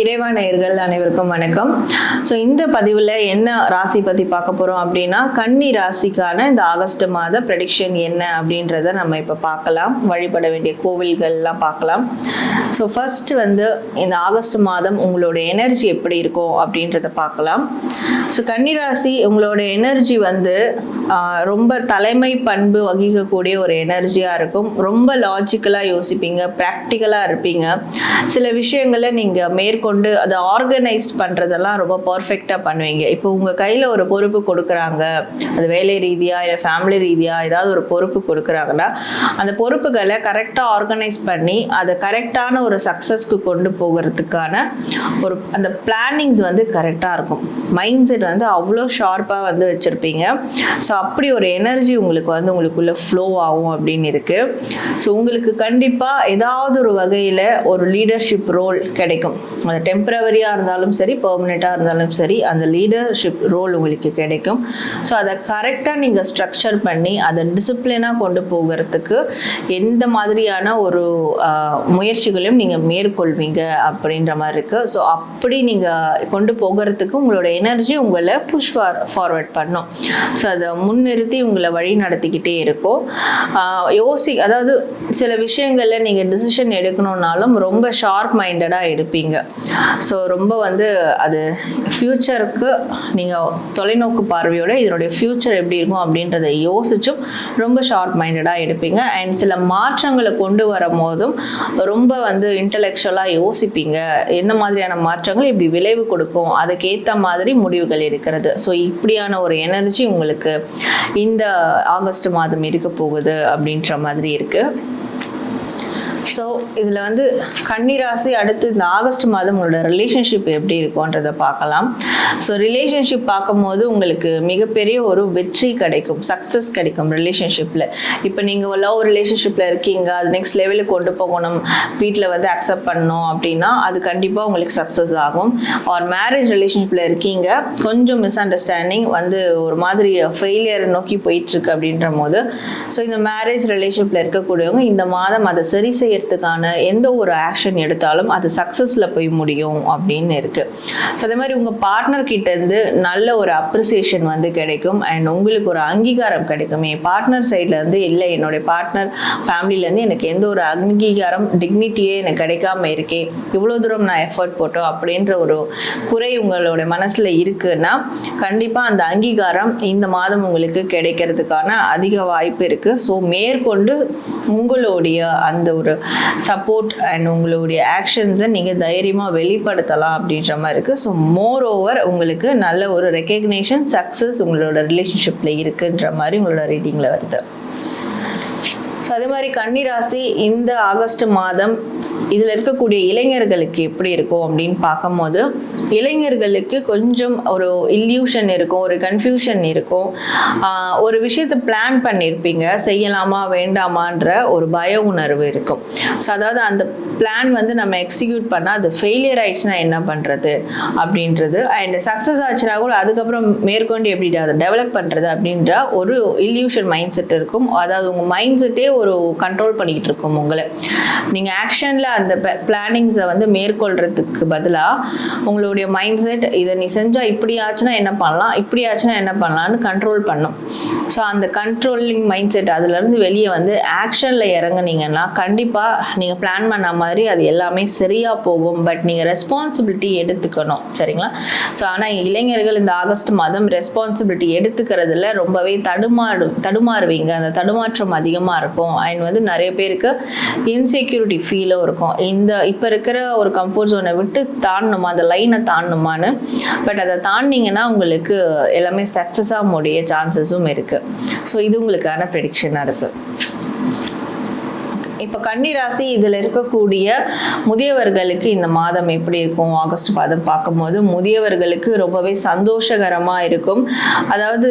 இறைவா நேயர்கள் அனைவருக்கும் வணக்கம். ஸோ இந்த பதிவில் என்ன ராசி பற்றி பார்க்க போகிறோம் அப்படின்னா கன்னி ராசிக்கான இந்த ஆகஸ்ட் மாத ப்ரெடிக்ஷன் என்ன அப்படின்றத நம்ம இப்போ பார்க்கலாம். வழிபட வேண்டிய கோவில்கள்லாம் பார்க்கலாம். ஸோ ஃபர்ஸ்ட் வந்து இந்த ஆகஸ்ட் மாதம் உங்களோட எனர்ஜி எப்படி இருக்கும் அப்படின்றத பார்க்கலாம். ஸோ கன்னி ராசி உங்களோட எனர்ஜி வந்து ரொம்ப தலைமை பண்பு வகிக்கக்கூடிய ஒரு எனர்ஜியாக இருக்கும். ரொம்ப லாஜிக்கலாக யோசிப்பீங்க ப்ராக்டிக்கலாக இருப்பீங்க. சில விஷயங்களை நீங்கள் மேற்கொண்டு அதை ஆர்கனைஸ்ட் பண்ணுறதெல்லாம் ரொம்ப பர்ஃபெக்டாக பண்ணுவீங்க. இப்போ உங்கள் கையில் ஒரு பொறுப்பு கொடுக்குறாங்க. அது வேலை ரீதியாக இல்லை ஃபேமிலி ரீதியாக ஏதாவது ஒரு பொறுப்பு கொடுக்குறாங்கன்னா அந்த பொறுப்புகளை கரெக்டாக ஆர்கனைஸ் பண்ணி அதை கரெக்டான ஒரு சக்ஸஸ்க்கு கொண்டு போகிறதுக்கான ஒரு அந்த பிளானிங்ஸ் வந்து கரெக்டாக இருக்கும். மைண்ட் செட் வந்து அவ்வளோ ஷார்ப்பாக வந்து வச்சுருப்பீங்க. ஸோ அப்படி ஒரு எனர்ஜி உங்களுக்கு வந்து உங்களுக்குள்ளே ஃப்ளோ ஆகும் அப்படின்னு இருக்குது ஸோ உங்களுக்கு கண்டிப்பாக ஏதாவது ஒரு வகையில் ஒரு லீடர்ஷிப் ரோல் கிடைக்கும். அது டெம்பரவரியாக இருந்தாலும் சரி பெர்மனெண்ட்டாக இருந்தாலும் சரி அந்த லீடர்ஷிப் ரோல் உங்களுக்கு கிடைக்கும். ஸோ அதை கரெக்டாக நீங்கள் ஸ்ட்ரக்சர் பண்ணி அதை டிசிப்ளினாக கொண்டு போகிறதுக்கு எந்த மாதிரியான ஒரு முயற்சிகளையும் நீங்கள் மேற்கொள்வீங்க அப்படின்ற மாதிரி இருக்குது ஸோ அப்படி நீங்கள் கொண்டு போகிறதுக்கு உங்களோட எனர்ஜி உங்களை புஷ் ஃபார்வர்ட் பண்ணும். ஸோ அதை முன்னிறுத்தி உங்களை வழி நடத்திக்கிட்டே இருக்கும். யோசி அதாவது சில விஷயங்களில் நீங்கள் டிசிஷன் எடுக்கணும்னாலும் ரொம்ப ஷார்ப் மைண்டடாக எடுப்பீங்க. ஸோ ரொம்ப வந்து அது ஃப்யூச்சருக்கு நீங்கள் தொலைநோக்கு பார்வையோட இதனுடைய ஃப்யூச்சர் எப்படி இருக்கும் அப்படின்றத யோசிச்சும் ரொம்ப ஷார்ப் மைண்டடாக எடுப்பீங்க. அண்ட் சில மாற்றங்களை கொண்டு வரும் போதும் ரொம்ப வந்து இன்டலெக்சுவலாக யோசிப்பீங்க. எந்த மாதிரியான மாற்றங்கள் இப்படி விளைவு கொடுக்கும்? அதுக்கேற்ற மாதிரி முடிவுகள் எடுக்கிறது. ஸோ இப்படியான ஒரு எனர்ஜி உங்களுக்கு இந்த ஆகஸ்ட் மாதம் இருக்க போகுது அப்படின்ற மாதிரி இருக்குது ஸோ இதில் வந்து கன்னிராசி அடுத்து இந்த ஆகஸ்ட் மாதம் உங்களோட ரிலேஷன்ஷிப் எப்படி இருக்கும்ன்றதை பார்க்கலாம். ஸோ ரிலேஷன்ஷிப் பார்க்கும்போது உங்களுக்கு மிகப்பெரிய ஒரு வெற்றி கிடைக்கும் சக்ஸஸ் கிடைக்கும் ரிலேஷன்ஷிப்பில் இப்போ நீங்கள் லவ் ரிலேஷன்ஷிப்பில் இருக்கீங்க அது நெக்ஸ்ட் லெவலுக்கு கொண்டு போகணும் வீட்டில் வந்து அக்செப்ட் பண்ணணும் அப்படின்னா அது கண்டிப்பாக உங்களுக்கு சக்ஸஸ் ஆகும். ஆர் மேரேஜ் ரிலேஷன்ஷிப்பில் இருக்கீங்க கொஞ்சம் மிஸ் அண்டர்ஸ்டாண்டிங் வந்து ஒரு மாதிரி ஃபெயிலியர் நோக்கி போயிட்டுருக்கு அப்படின்ற போது ஸோ இந்த மேரேஜ் ரிலேஷன்ஷிப்பில் இருக்கக்கூடியவங்க இந்த மாதம் அதை சரி செய்ய செய்யறதுக்கான எந்த ஒரு ஆக்ஷன் எடுத்தாலும் அது சக்ஸஸில் போய் முடியும் அப்படின்னு இருக்குது ஸோ அதே மாதிரி உங்கள் பார்ட்னர் கிட்டேருந்து நல்ல ஒரு அப்ரிசியேஷன் வந்து கிடைக்கும். அண்ட் உங்களுக்கு ஒரு அங்கீகாரம் கிடைக்கும். என் பார்ட்னர் சைட்லேருந்து இல்லை. என்னுடைய பார்ட்னர் ஃபேமிலிலேருந்து எனக்கு எந்த ஒரு அங்கீகாரம் டிக்னிட்டியே எனக்கு கிடைக்காம இருக்கே. இவ்வளோ தூரம் நான் எஃபர்ட் போட்டோம் அப்படின்ற ஒரு குறை உங்களோட மனசில் இருக்குன்னா கண்டிப்பாக அந்த அங்கீகாரம் இந்த மாதம் உங்களுக்கு கிடைக்கிறதுக்கான அதிக வாய்ப்பு இருக்குது ஸோ மேற்கொண்டு உங்களுடைய அந்த ஒரு சப்போர்ட் அண்ட் உங்களுடைய ஆக்ஷன்ஸை நீங்கள் தைரியமாக வெளிப்படுத்தலாம் அப்படின்ற மாதிரி இருக்குது ஸோ மோர் ஓவர் உங்களுக்கு நல்ல ஒரு ரெக்கக்னேஷன் சக்ஸஸ் உங்களோட ரிலேஷன்ஷிப்பில் இருக்குன்ற மாதிரி உங்களோட ரீடிங்கில் வருது. ஸோ அதே மாதிரி கன்னிராசி இந்த ஆகஸ்ட் மாதம் இதில் இருக்கக்கூடிய இளைஞர்களுக்கு எப்படி இருக்கும் அப்படின்னு பார்க்கும்போது இளைஞர்களுக்கு கொஞ்சம் ஒரு இல்யூஷன் இருக்கும் ஒரு கன்ஃபியூஷன் இருக்கும். ஒரு விஷயத்தை பிளான் பண்ணியிருப்பீங்க செய்யலாமா வேண்டாமான்ற ஒரு பய உணர்வு இருக்கும். ஸோ அதாவது அந்த பிளான் வந்து நம்ம எக்ஸிக்யூட் பண்ணால் அது ஃபெயிலியர் ஆயிடுச்சுன்னா என்ன பண்ணுறது அப்படின்றது அண்ட் சக்ஸஸ் ஆச்சுன்னா கூட அதுக்கப்புறம் மேற்கொண்டு எப்படி அதை டெவலப் பண்ணுறது அப்படின்ற ஒரு இல்யூஷன் மைண்ட் செட் இருக்கும். அதாவது உங்கள் மைண்ட் செட்டே ஒரு கண்ட்ரோல் பண்ணிக்கிட்டு இருக்கும் உங்களை. நீங்கள் ஆக்ஷனில் அந்த பிளானிங்ஸை வந்து மேற்கொள்றதுக்கு பதிலாக உங்களுடைய மைண்ட் செட் இதை நீ செஞ்சால் இப்படி ஆச்சுன்னா என்ன பண்ணலாம் இப்படி ஆச்சுன்னா என்ன பண்ணலான்னு கண்ட்ரோல் பண்ணும். ஸோ அந்த கண்ட்ரோலிங் மைண்ட் செட் அதுலேருந்து வெளியே வந்து ஆக்ஷனில் இறங்குனீங்கன்னா கண்டிப்பாக நீங்கள் பிளான் பண்ண மாதிரி அது எல்லாமே சரியாக போகும். பட் நீங்கள் ரெஸ்பான்சிபிலிட்டி எடுத்துக்கணும். சரிங்களா? ஸோ ஆனால் இளைஞர்கள் இந்த ஆகஸ்ட் மாதம் ரெஸ்பான்சிபிலிட்டி எடுத்துக்கிறதுல ரொம்பவே தடுமாறு தடுமாறுவீங்க. அந்த தடுமாற்றம் அதிகமாக இருக்கும். அண்ட் வந்து நிறைய பேருக்கு இன்செக்யூரிட்டி ஃபீலும் இருக்கும். இந்த இப்போ இருக்கிற ஒரு கம்ஃபர்ட் ஜோனை விட்டு தாண்டணுமா? அந்த லைனை தாண்டணுமான்னு. பட் அதை தாண்டிங்கன்னா உங்களுக்கு எல்லாமே சக்ஸஸாக முடிய சான்சஸும் இருக்குது ஸோ இது உங்களுக்கான ப்ரெடிக்ஷனாக இருக்குது இப்போ கன்னிராசி இதில் இருக்கக்கூடிய முதியவர்களுக்கு இந்த மாதம் எப்படி இருக்கும்? ஆகஸ்ட் மாதம் பார்க்கும்போது முதியவர்களுக்கு ரொம்பவே சந்தோஷகரமாக இருக்கும். அதாவது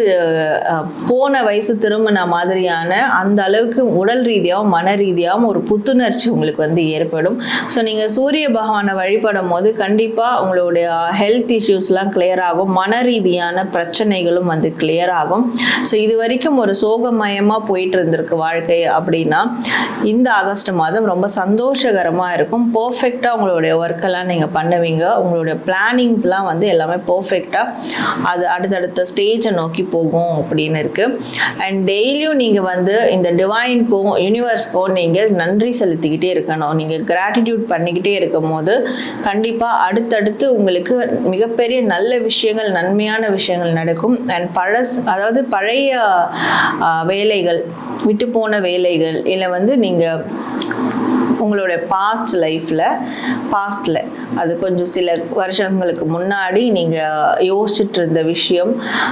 போன வயசு திரும்பின மாதிரியான அந்த அளவுக்கு உடல் ரீதியாகவும் மன ரீதியாகவும் ஒரு புத்துணர்ச்சி உங்களுக்கு வந்து ஏற்படும். ஸோ நீங்கள் சூரிய பகவானை வழிபடும் போது கண்டிப்பாக உங்களுடைய ஹெல்த் இஷ்யூஸ்லாம் கிளியர் ஆகும். மன ரீதியான பிரச்சனைகளும் வந்து கிளியர் ஆகும். ஸோ இது வரைக்கும் ஒரு சோகமயமாக போயிட்டு இருந்திருக்கு வாழ்க்கை அப்படின்னா இந்த ஆகஸ்ட் மாதம் ரொம்ப சந்தோஷகரமாக இருக்கும். பர்ஃபெக்டாக உங்களுடைய ஒர்க்கெல்லாம் நீங்கள் பண்ணுவீங்க. உங்களுடைய பிளானிங்ஸ்லாம் வந்து எல்லாமே பர்ஃபெக்டாக அது அடுத்தடுத்த ஸ்டேஜை நோக்கி போகும் அப்படின்னு இருக்குது அண்ட் டெய்லியும் நீங்கள் வந்து இந்த டிவைன்க்கும் யூனிவர்ஸ்க்கும் நீங்கள் நன்றி செலுத்திக்கிட்டே இருக்கணும். நீங்கள் கிராட்டிடியூட் பண்ணிக்கிட்டே இருக்கும் போது கண்டிப்பாக அடுத்தடுத்து உங்களுக்கு மிகப்பெரிய நல்ல விஷயங்கள் நன்மையான விஷயங்கள் நடக்கும். அண்ட் பழஸ் அதாவது பழைய வேலைகள் விட்டு போன வேலைகள் இல்லை வந்து நீங்கள் உங்களுடைய பாஸ்ட் லைஃப்பில் பாஸ்டில் அது கொஞ்சம் சில வருஷங்களுக்கு முன்னாடி நீங்கள் யோசிச்சுட்டு இருந்த விஷயம்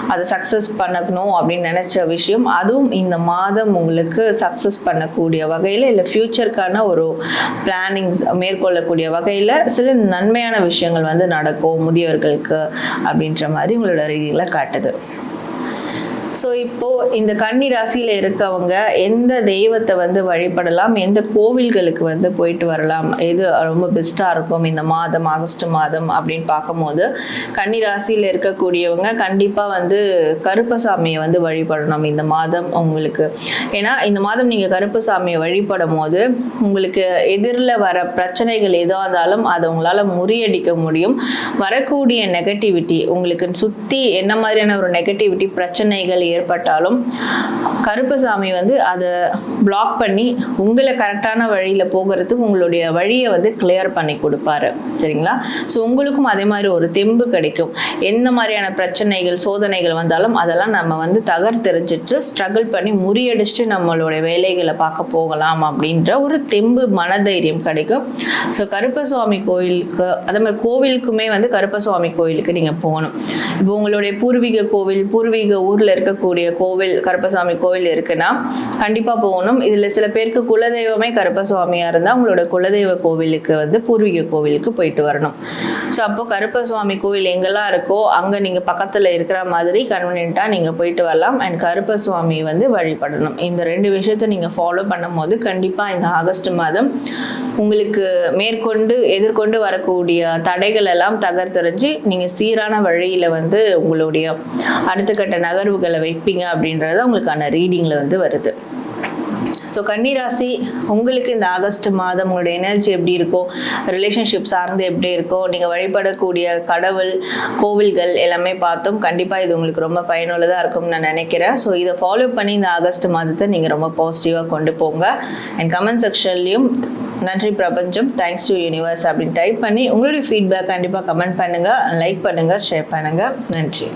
அதை சக்ஸஸ் பண்ணணும் அப்படின்னு நினச்ச விஷயம் அதுவும் இந்த மாதம் உங்களுக்கு சக்ஸஸ் பண்ணக்கூடிய வகையில் இல்லை ஃப்யூச்சருக்கான ஒரு பிளானிங்ஸ் மேற்கொள்ளக்கூடிய வகையில் சில நன்மையான விஷயங்கள் வந்து நடக்கும் முதியவர்களுக்கு அப்படின்ற மாதிரி உங்களோட ரீதியில் காட்டுது. ஸோ இப்போ இந்த கன்னி ராசியில இருக்கவங்க எந்த தெய்வத்தை வந்து வழிபடலாம்? எந்த கோவில்களுக்கு வந்து போயிட்டு வரலாம்? எது ரொம்ப பெஸ்ட்டாக இருக்கும்? இந்த மாதம் ஆகஸ்ட் மாதம் அப்படின்னு பார்க்கும்போது கன்னி ராசியில இருக்கக்கூடியவங்க கண்டிப்பாக வந்து கருப்பசாமியை வந்து வழிபடணும் இந்த மாதம் உங்களுக்கு. ஏன்னா இந்த மாதம் நீங்கள் கருப்பசாமியை வழிபடும் போது உங்களுக்கு எதிரில் வர பிரச்சனைகள் எதாக இருந்தாலும் அதை உங்களால் முறியடிக்க முடியும். வரக்கூடிய நெகட்டிவிட்டி உங்களுக்கு சுற்றி என்ன மாதிரியான ஒரு நெகட்டிவிட்டி பிரச்சனைகள் ஏற்பட்டாலும் கருப்பசாமி வந்து அதை பிளாக் பண்ணி உங்களை கரெக்டான வழியில் போகிறதுக்கு உங்களுடைய வழியை வந்து கிளியர் பண்ணி கொடுப்பாரு. சரிங்களா? ஸோ உங்களுக்கும் அதே மாதிரி ஒரு தெம்பு கிடைக்கும். எந்த மாதிரியான பிரச்சனைகள் சோதனைகள் வந்தாலும் அதெல்லாம் நம்ம வந்து தகர்த்தெறிஞ்சிட்டு ஸ்ட்ரகிள் பண்ணி முறியடிச்சுட்டு நம்மளுடைய வேலைகளை பார்க்க போகலாம் அப்படின்ற ஒரு தெம்பு மனதைரியம் கிடைக்கும். ஸோ கருப்பசுவாமி கோயிலுக்கு அதே மாதிரி கோவிலுக்குமே வந்து கருப்பசுவாமி கோயிலுக்கு நீங்கள் போகணும். இப்போ உங்களுடைய பூர்வீக கோவில் பூர்வீக ஊரில் இருக்க இருக்கக்கூடிய கோவில் கருப்பசாமி கோவில் இருக்குன்னா கண்டிப்பாக போகணும். இதில் சில பேருக்கு குலதெய்வமே கருப்பசுவாமியாக இருந்தால் உங்களோட குலதெய்வ கோவிலுக்கு வந்து பூர்வீக கோவிலுக்கு போயிட்டு வரணும். ஸோ அப்போ கருப்பசுவாமி கோவில் எங்கெல்லாம் இருக்கோ அங்கே நீங்கள் பக்கத்தில் இருக்கிற மாதிரி கன்வீனியண்ட்டாக நீங்கள் போயிட்டு வரலாம். அண்ட் கருப்பசுவாமி வந்து வழிபடணும். இந்த ரெண்டு விஷயத்தை நீங்கள் ஃபாலோ பண்ணும்போது கண்டிப்பாக இந்த ஆகஸ்ட் மாதம் உங்களுக்கு மேற்கொண்டு எதிர்கொண்டு வரக்கூடிய தடைகள் எல்லாம் தகர்த்தெறிஞ்சு நீங்கள் சீரான வழியில் வந்து உங்களுடைய அடுத்த கட்ட நகர்வுகளை வைப்பீங்க அப்படின்றது உங்களுக்கான ரீடிங்கில் வந்து வருது. ஸோ கன்னிராசி உங்களுக்கு இந்த ஆகஸ்ட் மாதம் உங்களுடைய எனர்ஜி எப்படி இருக்கோ ரிலேஷன்ஷிப் சார்ந்து எப்படி இருக்கோ நீங்கள் வழிபடக்கூடிய கடவுள் கோவில்கள் எல்லாமே பார்த்தோம் கண்டிப்பாக இது உங்களுக்கு ரொம்ப பயனுள்ளதாக இருக்கும்னு நான் நினைக்கிறேன். ஸோ இதை ஃபாலோ பண்ணி இந்த ஆகஸ்ட் மாதத்தை நீங்கள் ரொம்ப பாசிட்டிவாக கொண்டு போங்க. அண்ட் கமெண்ட் செக்ஷன்லையும் நன்றி பிரபஞ்சம் தேங்க்ஸ் டு யூனிவர்ஸ் அப்படின்னு டைப் பண்ணி உங்களுடைய ஃபீட்பேக் கண்டிப்பாக கமெண்ட் பண்ணுங்கள் லைக் பண்ணுங்கள் ஷேர் பண்ணுங்கள் நன்றி.